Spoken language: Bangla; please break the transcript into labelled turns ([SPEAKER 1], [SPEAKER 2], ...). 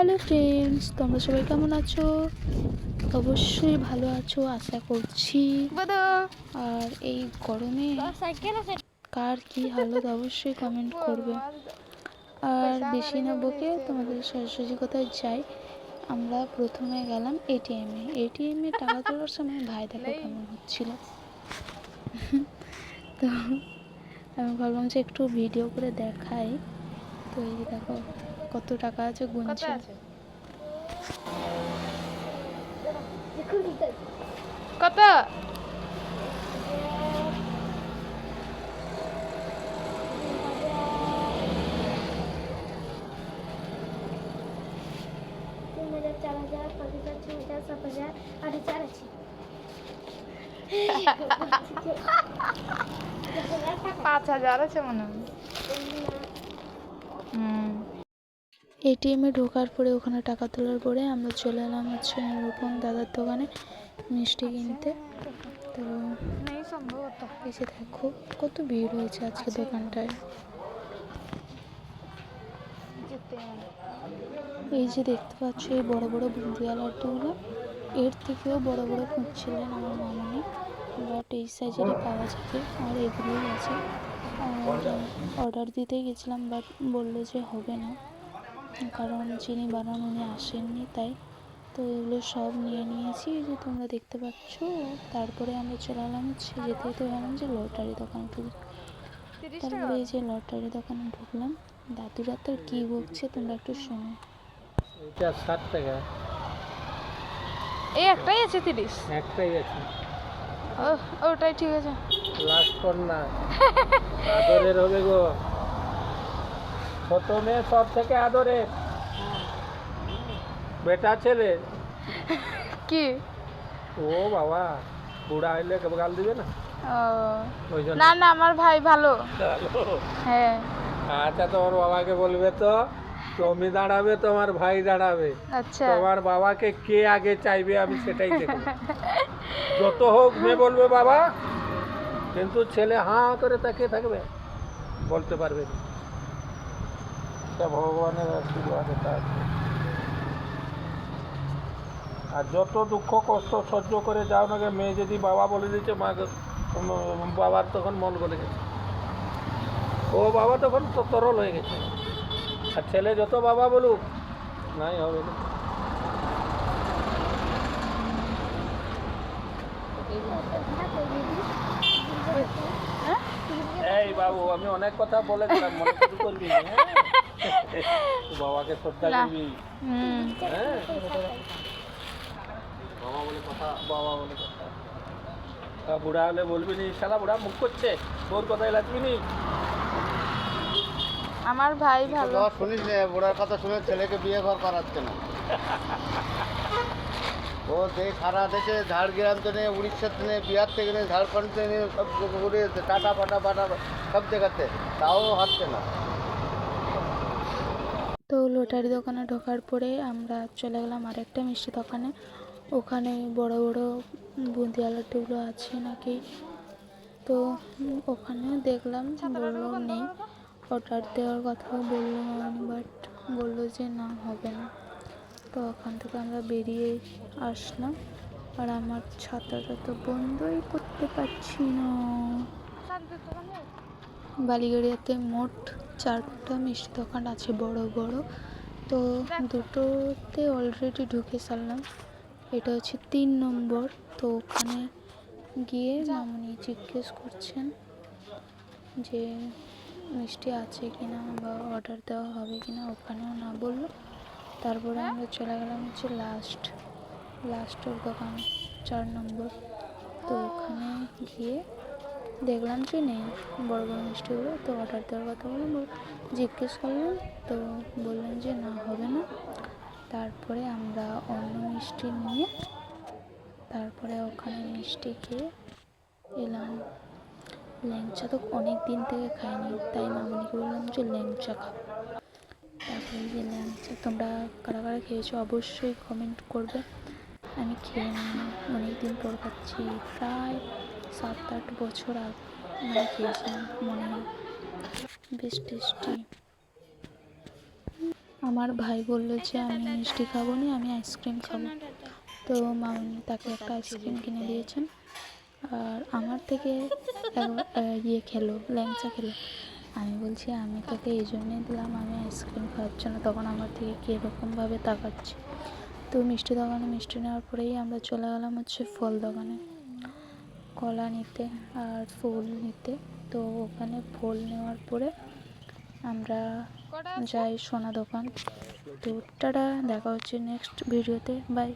[SPEAKER 1] হ্যালো ফ্রেন্ডস তোমরা সবাই কেমন আছো? অবশ্যই ভালো আছো আশা করছি। আর এই গরমে কার কি হালত অবশ্যই কমেন্ট করবে। আর বেশি না বকে তোমাদের সরাসরি কোথায় যাই? আমরা প্রথমে গেলাম এটিএমে এটিএমে টাকা তোলার সময় ভাই দেখো কেমন হচ্ছিল। তো আমি ভাবলাম যে একটু ভিডিও করে দেখাই। তো এই দেখো কত টাকা আছে গুনছি
[SPEAKER 2] কত
[SPEAKER 3] চার হাজার পাঁচ হাজার ছ হাজার সাত হাজার আছে
[SPEAKER 2] পাঁচ হাজার আছে মনে হয়।
[SPEAKER 1] এটিএমে ঢোকার পরে ওখানে টাকা তোলার পরে আমরা চলে এলাম হচ্ছে রূপম দাদার দোকানে মিষ্টি কিনতে। তো এসে দেখো কত ভিড় হয়েছে আজকে দোকানটায়। এই যে দেখতে পাচ্ছ এই বড় বড় বুন্দিয়া লাড্ডুগুলো এর থেকেও বড় বড় খুঁজছিলেন আমার মামনি। বাট এই সাইজেরই পাওয়া যাবে আর এগুলোই আছে। আর অর্ডার দিতে গেছিলাম বাট বলল যে হবে না। কারণ যিনি বানান উনি আসেননি তাই তো এগুলো সব নিয়ে নিয়েছি। যে তোমরা দেখতে পাচ্ছ তারপরে আমরা চলে এলাম হচ্ছে যেতে যেতে ভাবলাম যে লটারি দোকান ঢুকি
[SPEAKER 2] তিরিশ
[SPEAKER 1] তারপরে এই যে লটারি দোকানে ঢুকলাম দাদুরা তো কী বকছে তোমরা একটু শোনো।
[SPEAKER 4] এটা ষাট টাকা।
[SPEAKER 2] এই একটাই আছে তিরিশ?
[SPEAKER 4] একটাই আছে।
[SPEAKER 2] ওটাই ঠিক আছে।
[SPEAKER 4] লাস্ট কর না আদরের হবে গো। ছোট মেয়ে সব থেকে আদরের বেটা ছেলে।
[SPEAKER 2] কি?
[SPEAKER 4] ও বাবা বুড়া হইলে গাল দিবে না?
[SPEAKER 2] না না আমার ভাই ভালো। হ্যাঁ।
[SPEAKER 4] আচ্ছা তোমার বাবাকে বলবে তো? তুমি দাঁড়াবে তোমার ভাই দাঁড়াবে।
[SPEAKER 2] আচ্ছা।
[SPEAKER 4] তোমার বাবাকে কে আগে চাইবে আমি সেটাই দেখব। যত হোক মেয়ে বলবে বাবা কিন্তু ছেলে হাঁ করে তাকিয়ে থাকবে বলতে পারবে না। এটা ভগবানের আশীর্বাদ এটা আছে। আর যত দুঃখ, কষ্ট, সহ্য করে যাও না কে মেয়ে যদি বাবা বলে দিচ্ছে মা বাবার তখন মন গলে গেছে। ও বাবা তখন তরল হয়ে গেছে। আর ছেলে যত বাবা বলুক, নাই হবে না। এই বাবু আমি অনেক কথা বলেছিলাম মনে কিছু করবি হ্যাঁ? বাবাকে শ্রদ্ধা করবি হ্যাঁ? বাবা বলে কথা বাবা বলে কথা। বুড়া হলে বলবি নি শালা বুড়া মুখ করছে তোর কথাই লাগবি নি?
[SPEAKER 2] আমার ভাই ভালো।
[SPEAKER 5] শুনিস নে বুড়ার কথা শুনে ছেলেকে বিয়ে ঘর করাচ্ছে না। ও দেশ সারা দেশে ঝাড়গ্রাম থেকে, উড়িষ্যা থেকে, বিহার থেকে নিয়ে, ঝাড়খণ্ড থেকে নিয়ে, সব ঘুরে টাটা পাটা পাটা সব জায়গাতে। তাও হচ্ছে না।
[SPEAKER 1] তো লটারি দোকানে ঢোকার পরে আমরা চলে গেলাম আরেকটা মিষ্টি দোকানে। ওখানে বড় বড় বুন্দিয়া লাড্ডুগুলো আছে নাকি? তো ওখানে দেখলাম বলল নেই। অর্ডার দেওয়ার কথা বলল বাট বলল যে না, হবে না। তো ওখান থেকে আমরা বেরিয়ে আসলাম। আর আমার ছাতাটা তো বন্ধই করতে পারছি না। বালিগড়িয়াতে মোট চারটা মিষ্টি দোকান আছে বড় বড়। তো দুটোতে অলরেডি ঢুকে সারলাম এটা হচ্ছে তিন নম্বর। তো ওখানে গিয়ে মামনি জিজ্ঞেস করছেন যে মিষ্টি আছে কিনা বা অর্ডার দেওয়া হবে কিনা, ওখানেও না বলল। তারপরে আমরা চলে গেলাম হচ্ছে লাস্ট লাস্টের দোকান, চার নম্বর। তো ওখানে গিয়ে দেখলাম যে নেই, বড় বড় মিষ্টিগুলো, তো অর্ডার দেওয়ার কথা বললাম জিজ্ঞেস করলাম, তো বললেন যে না, হবে না। তারপরে আমরা অন্য মিষ্টি নিয়ে, তারপরে ওখানে মিষ্টি খেয়ে এলাম। ল্যাংচা তো অনেক দিন থেকে খাইনি, তাই মামনিকে বললাম যে ল্যাংচা খাব। তারপরে যে ল্যাংচা, তোমরা কারা কারা খেয়েছো অবশ্যই কমেন্ট করবে। আমি খেয়ে অনেক দিন পর খাচ্ছি, প্রায় সাত আট বছর আগে মানে খেয়েছিলাম, মনে হয়। বেশ টেস্টি আমার ভাই বলল যে, আমি মিষ্টি খাব না আমি আইসক্রিম খাব। তো মামনি তাকে একটা আইসক্রিম কিনে দিয়েছেন। আর আমার থেকে ইয়ে খেলো, ল্যাংচা খেলো। আমি বলছি, আমি তোকে এই জন্যই দিলাম, আমি আইসক্রিম খাওয়ার জন্য। তখন আমার থেকে কীরকমভাবে তাকাচ্ছে? তো মিষ্টি দোকানে মিষ্টি নেওয়ার পরেই আমরা চলে গেলাম হচ্ছে ফল দোকানে। কলা নিতে আর ফুল নিতে। তো ওখানে ফুল নেওয়ার পরে আমরা যাই সোনা দোকান। তো টাটা, দেখা হচ্ছে নেক্সট ভিডিওতে বাই